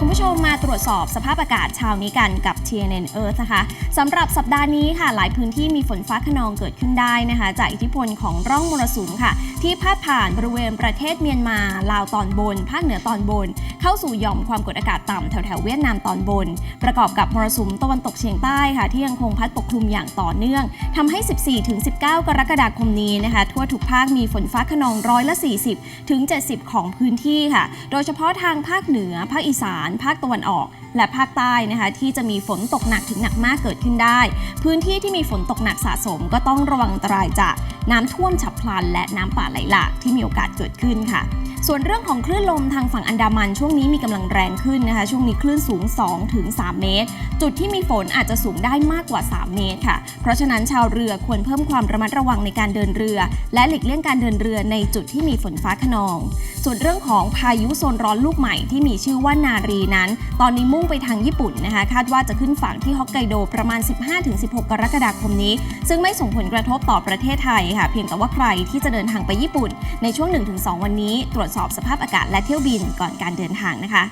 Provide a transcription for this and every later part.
คุณผู้ชมมาตรวจสอบสภาพอากาศเช้านี้กันกับ TNN Earth นะคะสำหรับสัปดาห์นี้ค่ะ หลายพื้นที่มีฝนฟ้าขนองเกิดขึ้นได้นะคะ จากอิทธิพลของร่องมรสุมค่ะ ที่พาดผ่านบริเวณประเทศเมียนมาลาวตอนบน ภาคเหนือตอนบน เข้าสู่หย่อมความกดอากาศต่ำแถวแถวๆเวียดนามตอนบน ประกอบกับมรสุมตะวันตกเฉียงใต้ค่ะที่ยังคงพัดปกคลุมอย่างต่อเนื่องทำให้ 14-19 กรกฎาคมนี้นะคะ ทั่วทุกภาคมีฝนฟ้าขนองร้อยละ 40 ถึง 70 ของพื้นที่ค่ะ โดยเฉพาะทางภาคเหนือ ภาคอีสาน ภาคตะวันออกและภาคใต้นะคะที่จะมีฝนตกหนักถึงหนักมากเกิดขึ้นได้ พื้นที่ที่มีฝนตกหนักสะสม ก็ต้องระวังอันตรายจากน้ำท่วมฉับพลัน และน้ำป่าไหลหลากที่มีโอกาสเกิดขึ้นค่ะ ส่วนเรื่องของคลื่นลมทางฝั่งอันดามันช่วงนี้มีกำลังแรงขึ้นนะคะ ช่วงนี้คลื่นสูง2ถึง3เมตร จุดที่มีฝนอาจจะสูงได้มากกว่า 3 เมตรค่ะ เพราะฉะนั้นชาวเรือควรเพิ่มความระมัดระวังในการเดินเรือ และหลีกเลี่ยงการเดินเรือในจุดที่มีฝนฟ้าขนอง ส่วนเรื่องของพายุโซนร้อนลูกใหม่ที่มีชื่อว่านารีนั้น ตอนนี้มุ่งไปทางญี่ปุ่นนะคะ คาดว่าจะขึ้นฝั่งที่ฮอกไกโดประมาณ 15-16 กรกฎาคมนี้ ซึ่งไม่ส่งผลกระทบต่อประเทศไทยค่ะ เพียงแต่ว่าใครที่จะเดินทางไปญี่ปุ่น ในช่วง 1-2 วันนี้ตรวจสอบสภาพอากาศและเที่ยวบินก่อนการเดินทางนะคะ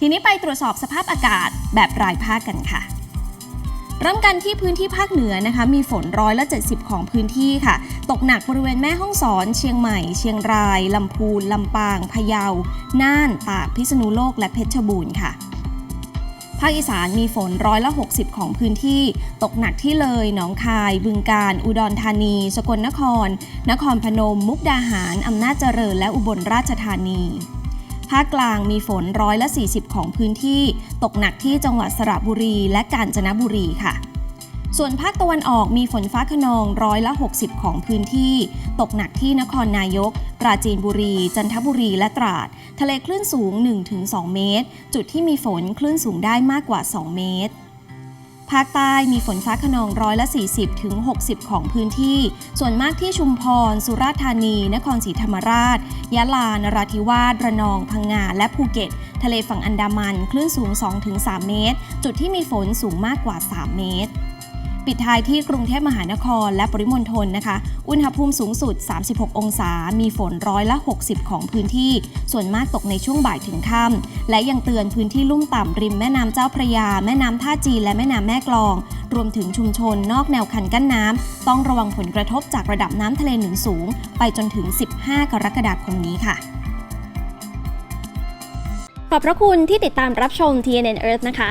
ทีนี้ไปตรวจสอบสภาพอากาศแบบรายภาคกันค่ะเริ่มกันที่พื้นที่ภาคเหนือนะคะ มีฝนร้อยละ 70 ของพื้นที่ค่ะ ตกหนักบริเวณแม่ห้องสอน เชียงใหม่ เชียงราย ลำพูน ลำปาง พะเยา น่าน ตาก พิษณุโลก และเพชรบูรณ์ค่ะ ภาคอีสานมีฝนร้อยละ 60 ของพื้นที่ ตกหนักที่เลย หนองคาย บึงกาฬอุดรธานี สกลนคร นครพนม มุกดาหาร อำนาจเจริญ และอุบลราชธานีภาคกลางมีฝนร้อยละ 40 ของพื้นที่ ตกหนักที่จังหวัดสระบุรีและกาญจนบุรีค่ะ ส่วนภาคตะวันออกมีฝนฟ้าขนองร้อยละ 60 ของพื้นที่ ตกหนักที่นครนายก ปราจีนบุรี จันทบุรีและตราด ทะเลคลื่นสูง 1-2 เมตร จุดที่มีฝนคลื่นสูงได้มากกว่า 2 เมตรภาคใต้มีฝนฟ้าขนองร้อยละ 40ถึง60 ของพื้นที่ ส่วนมากที่ชุมพร สุราษฎร์ธานี นครศรีธรรมราช ยะลา นราธิวาส ระนอง พังงา และภูเก็ต ทะเลฝั่งอันดามัน คลื่นสูง 2-3 เมตร จุดที่มีฝนสูงมากกว่า 3 เมตร ปิดท้ายที่กรุงเทพมหานครและปริมณฑลนะคะ อุณหภูมิสูงสุด 36 องศา มีฝนร้อยละ 60 ของพื้นที่ ส่วนมากตกในช่วงบ่ายถึงค่ำ และยังเตือนพื้นที่ลุ่มต่ำริมแม่น้ำเจ้าพระยา แม่น้ำท่าจีนและแม่น้ำแม่กลอง รวมถึงชุมชนนอกแนวคันกั้นน้ำ ต้องระวังผลกระทบจากระดับน้ำทะเลหนุนสูง ไปจนถึง 15 กรกฎาคมนี้ค่ะขอบพระคุณที่ติดตามรับชม TNN Earth นะคะ